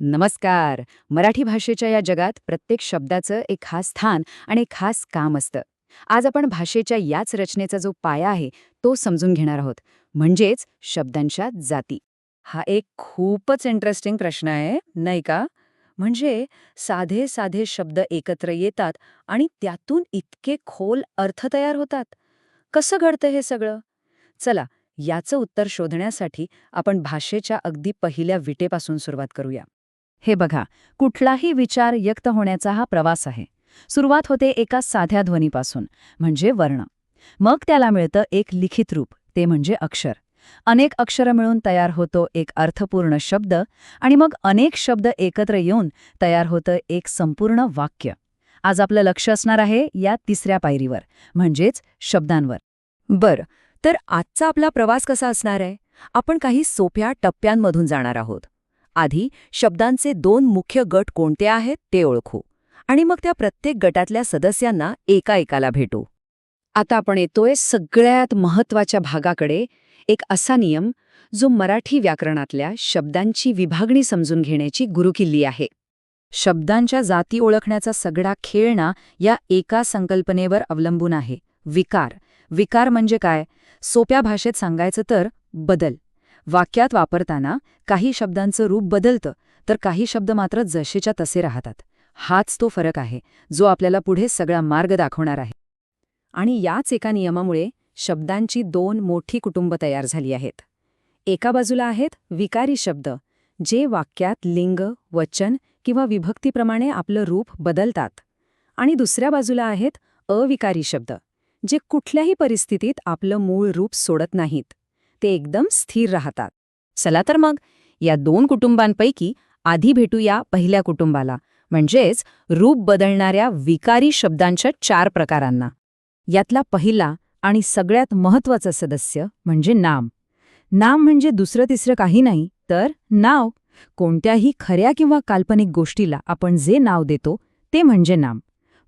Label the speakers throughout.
Speaker 1: नमस्कार. मराठी भाषेच्या या जगात प्रत्येक शब्दाचं एक खास स्थान आणि एक खास काम असतं. आज आपण भाषेच्या याच रचनेचा जो पाया आहे तो समजून घेणार आहोत. म्हणजेच शब्दांच्या जाती. हा एक खूपच इंटरेस्टिंग प्रश्न आहे नाही का? म्हणजे साधे साधे शब्द एकत्र येतात आणि त्यातून इतके खोल अर्थ तयार होतात. कसं घडतं हे सगळं? चला याचं उत्तर शोधण्यासाठी आपण भाषेच्या अगदी पहिल्या विटेपासून सुरुवात करूया. हे बघा कुठलाही विचार व्यक्त होण्याचा हा प्रवास आहे. सुरुवात होते एका साध्या ध्वनीपासून म्हणजे वर्ण. मग त्याला मिळतं एक लिखित रूप ते म्हणजे अक्षर. अनेक अक्षरं मिळून तयार होतो एक अर्थपूर्ण शब्द आणि मग अनेक शब्द एकत्र येऊन तयार होतं एक संपूर्ण वाक्य. आज आपलं लक्ष असणार आहे या तिसऱ्या पायरीवर म्हणजेच शब्दांवर. बरं तर आजचा आपला प्रवास कसा असणार आहे? आपण काही सोप्या टप्प्यांमधून जाणार आहोत. आधी शब्दांचे दोन मुख्य गट कोणते आहेत ते ओळखू. आणि मग त्या प्रत्येक गटातल्या सदस्यांना एका एकाला भेटू. आता आपण येतोय सगळ्यात महत्त्वाच्या भागाकडे. एक असा नियम जो मराठी व्याकरणातल्या शब्दांची विभागणी समजून घेण्याची गुरुकिल्ली आहे. शब्दांच्या जाती ओळखण्याचा सगळा खेळणा या एका संकल्पनेवर अवलंबून आहे. विकार. विकार म्हणजे काय? सोप्या भाषेत सांगायचं तर बदल. वाक्यात वापरताना काही शब्दांचं रूप बदलतं तर काही शब्द मात्र जसेच्या तसे राहतात. हाच तो फरक आहे जो आपल्याला पुढे सगळा मार्ग दाखवणार आहे. आणि याच एका नियमामुळे शब्दांची दोन मोठी कुटुंब तयार झाली आहेत. एका बाजूला आहेत विकारी शब्द जे वाक्यात लिंग वचन किंवा विभक्तीप्रमाणे आपलं रूप बदलतात. आणि दुसऱ्या बाजूला आहेत अविकारी शब्द जे कुठल्याही परिस्थितीत आपलं मूळ रूप सोडत नाहीत. ते एकदम स्थिर राहतात. चला तर मग या दोन कुटुंबांपैकी आधी भेटूया पहिल्या कुटुंबाला. म्हणजेच रूप बदलणाऱ्या विकारी शब्दांच्या चार प्रकारांना. यातला पहिला आणि सगळ्यात महत्वाचं सदस्य म्हणजे नाम. नाम म्हणजे दुसरं तिसरं काही नाही तर नाव. कोणत्याही खऱ्या किंवा काल्पनिक गोष्टीला आपण जे नाव देतो ते म्हणजे नाम.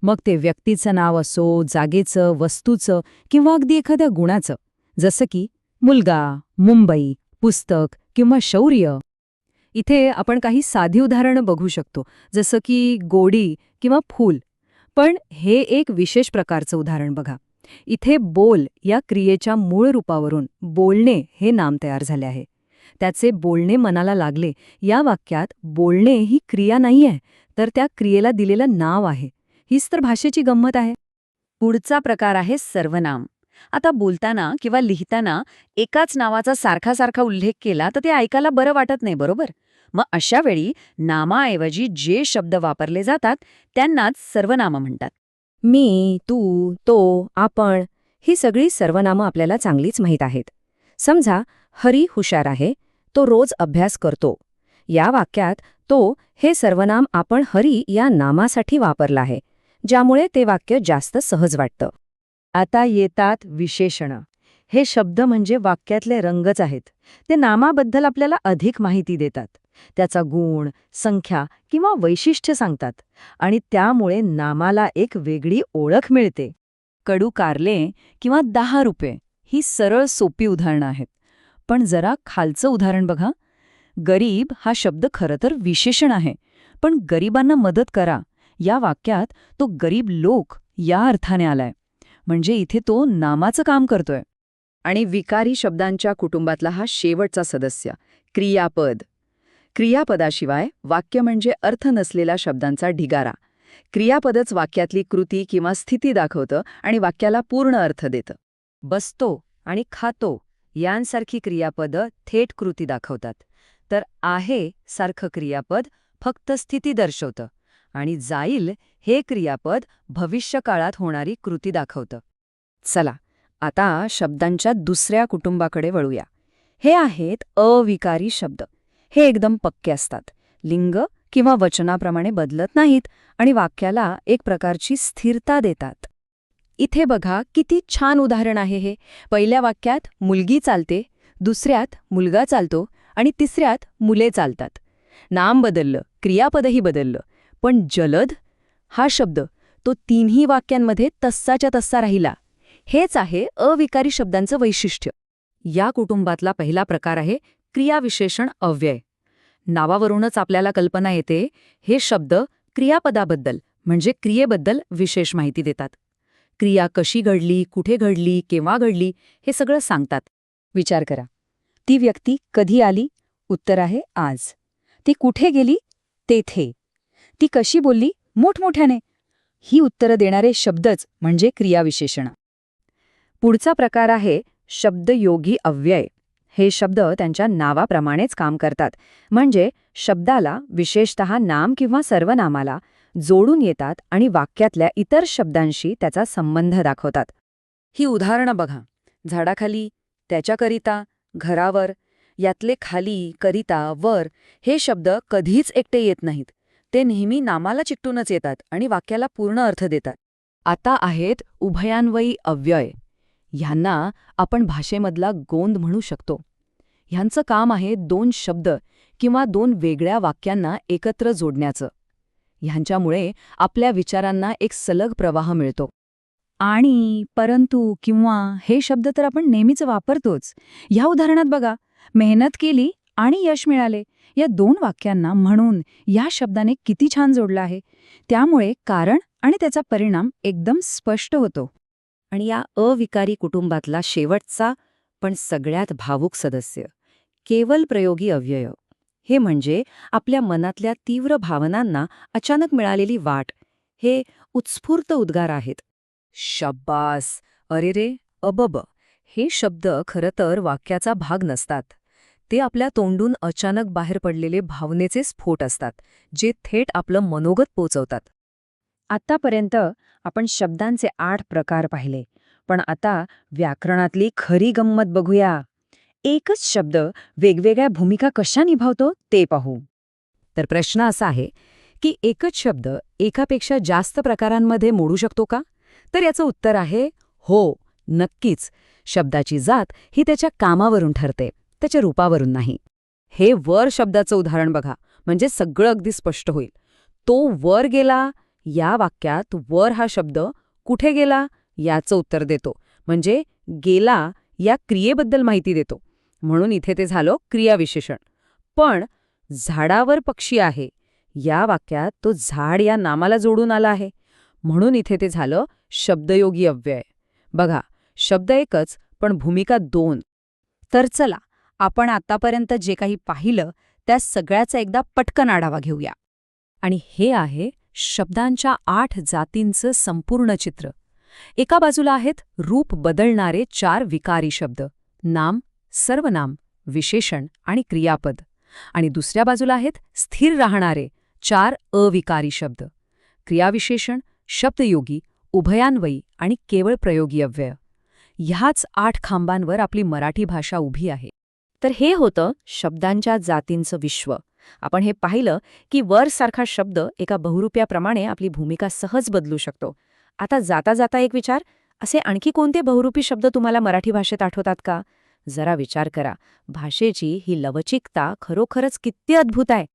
Speaker 1: मग ते व्यक्तीचं नाव असो जागेचं वस्तूचं किंवा अगदी एखाद्या गुणाचं. जसं की मुलगा मुंबई पुस्तक किंवा शौर्य. इथे आपण काही साधी उदाहरणं बघू शकतो जसं की गोडी किंवा फूल. पण हे एक विशेष प्रकारचं उदाहरण बघा. इथे बोल या क्रियेच्या मूळ रूपावरून बोलणे हे नाम तयार झाले आहे. त्याचे बोलणे मनाला लागले. या वाक्यात बोलणे ही क्रिया नाही आहे तर त्या क्रियेला दिलेलं नाव आहे. हीच तर भाषेची गंमत आहे. पुढचा प्रकार आहे सर्वनाम. आता बोलताना किंवा लिहिताना एकाच नावाचा सारखा सारखा उल्लेख केला तर ते ऐकायला बरं वाटत नाही बरोबर? मग अशा वेळी नामाऐवजी जे शब्द वापरले जातात त्यांनाच सर्वनामं म्हणतात. मी तू तो आपण ही सगळी सर्वनामं आपल्याला चांगलीच माहीत आहेत. समजा हरी हुशार आहे तो रोज अभ्यास करतो. या वाक्यात तो हे सर्वनाम आपण हरी या नामासाठी वापरला आहे ज्यामुळे ते वाक्य जास्त सहज वाटतं. आता येतात विशेषणं. हे शब्द म्हणजे वाक्यातले रंगच आहेत. ते नामाबद्दल आपल्याला अधिक माहिती देतात. त्याचा गुण संख्या किंवा वैशिष्ट्य सांगतात आणि त्यामुळे नामाला एक वेगळी ओळख मिळते. कडू कारले किंवा दहा रुपये ही सरळ सोपी उदाहरणं आहेत. पण जरा खालचं उदाहरण बघा. गरीब हा शब्द खरं तर विशेषण आहे पण गरिबांना मदत करा या वाक्यात तो गरीब लोक या अर्थाने आलाय. म्हणजे इथे तो नामाचं काम करतोय. आणि विकारी शब्दांच्या कुटुंबातला हा शेवटचा सदस्य क्रियापद. क्रियापदाशिवाय वाक्य म्हणजे अर्थ नसलेला शब्दांचा ढिगारा. क्रियापदच वाक्यातली कृती किंवा स्थिती दाखवतं आणि वाक्याला पूर्ण अर्थ देतं. बसतो आणि खातो यांसारखी क्रियापदं थेट कृती दाखवतात. तर आहे सारखं क्रियापद फक्त स्थिती दर्शवतं आणि जाईल हे क्रियापद भविष्यकाळात होणारी कृती दाखवतं. चला आता शब्दांच्या दुसऱ्या कुटुंबाकडे वळूया. हे आहेत अविकारी शब्द. हे एकदम पक्के असतात. लिंग किंवा वचनाप्रमाणे बदलत नाहीत आणि वाक्याला एक प्रकारची स्थिरता देतात. इथे बघा किती छान उदाहरण आहे हे. पहिल्या वाक्यात मुलगी चालते दुसऱ्यात मुलगा चालतो आणि तिसऱ्यात मुले चालतात. नाम बदललं क्रियापदही बदललं पण जलद हा शब्द तो तीनही वाक्यांमध्ये तस्साच्या तस्सा राहिला. हेच आहे अविकारी शब्दांचं वैशिष्ट्य. या कुटुंबातला पहिला प्रकार आहे क्रियाविशेषण अव्यय. नावावरूनच आपल्याला कल्पना येते हे शब्द क्रियापदाबद्दल म्हणजे क्रियेबद्दल विशेष माहिती देतात. क्रिया कशी घडली कुठे घडली केव्हा घडली हे सगळं सांगतात. विचार करा. ती व्यक्ती कधी आली? उत्तर आहे आज. ती कुठे गेली? तेथे. ती कशी बोलली? मोठमोठ्याने. ही उत्तरं देणारे शब्दच म्हणजे क्रियाविशेषण. पुढचा प्रकार आहे शब्दयोगी अव्यय. हे शब्द त्यांच्या नावाप्रमाणेच काम करतात. म्हणजे शब्दाला विशेषत नाम किंवा सर्वनामाला जोडून येतात आणि वाक्यातल्या इतर शब्दांशी त्याचा संबंध दाखवतात. ही उदाहरणं बघा. झाडाखाली त्याच्याकरिता घरावर यातले खाली करिता वर हे शब्द कधीच एकटे येत नाहीत. ते नेहमी नामाला चिकटूनच येतात आणि वाक्याला पूर्ण अर्थ देतात. आता आहेत उभयान्वयी अव्यय. ह्यांना आपण भाषेमधला गोंद म्हणू शकतो. ह्यांचं काम आहे दोन शब्द किंवा दोन वेगळ्या वाक्यांना एकत्र जोडण्याचं. ह्यांच्यामुळे आपल्या विचारांना एक सलग प्रवाह मिळतो. आणि परंतु किंवा हे शब्द तर आपण नेहमीच वापरतोच. ह्या उदाहरणात बघा मेहनत केली आणि यश मिळाले या दोन वाक्यांना म्हणून या शब्दाने किती छान जोडलं आहे. त्यामुळे कारण आणि त्याचा परिणाम एकदम स्पष्ट होतो. आणि या अविकारी कुटुंबातला शेवटचा पण सगळ्यात भावूक सदस्य केवल प्रयोगी अव्यय. हे म्हणजे आपल्या मनातल्या तीव्र भावनांना अचानक मिळालेली वाट. हे उत्स्फूर्त उद्गार आहेत. शब्बास! अरे रे! अबब! हे शब्द खरं तर वाक्याचा भाग नसतात. ते आपल्या तोंडून अचानक बाहेर पडलेले भावनेचे स्फोट असतात जे थेट आपलं मनोगत पोचवतात. आतापर्यंत आपण शब्दांचे आठ प्रकार पाहिले पण आता व्याकरणातली खरी गंमत बघूया. एकच शब्द वेगवेगळ्या भूमिका कशा निभावतो ते पाहू. तर प्रश्न असा आहे की एकच शब्द एकापेक्षा जास्त प्रकारांमध्ये मोडू शकतो का? तर याचं उत्तर आहे हो नक्कीच. शब्दाची जात ही त्याच्या कामावरून ठरते त्याच्या रूपावरून नाही. हे वर शब्दाचं उदाहरण बघा म्हणजे सगळं अगदी स्पष्ट होईल. तो वर गेला या वाक्यात वर हा शब्द कुठे गेला याचं उत्तर देतो. म्हणजे गेला या क्रियेबद्दल माहिती देतो. म्हणून इथे ते झालं क्रियाविशेषण. पण झाडावर पक्षी आहे. या वाक्यात तो झाड या नामाला जोडून आला आहे. म्हणून इथे ते झालं शब्दयोगी अव्यय. बघा शब्द एकच पण भूमिका दोन. तर चला आपण आतापर्यंत जे काही पाहिलं त्या सगळ्याचा एकदा पटकन आढावा घेऊया. आणि हे आहे शब्दांच्या आठ जातींचं संपूर्ण चित्र. एका बाजूला आहेत रूप बदलणारे चार विकारी शब्द. नाम सर्वनाम विशेषण आणि क्रियापद. आणि दुसऱ्या बाजूला आहेत स्थिर राहणारे चार अविकारी शब्द. क्रियाविशेषण शब्दयोगी उभयान्वयी आणि केवळ प्रयोगी अव्यय ह्याच आठ खांबांवर आपली मराठी भाषा उभी आहे. तर हे होतं शब्दांच्या जातींचं विश्व. आपण हे पाहिलं की वर सारखा शब्द एका बहुरूप्याप्रमाणे आपली भूमिका सहज बदलू शकतो. आता जाता जाता एक विचार असे आणखी कोणते बहुरूपी शब्द तुम्हाला मराठी भाषेत आठवतात का? जरा विचार करा. भाषेची ही लवचिकता खरोखरच किती अद्भुत आहे.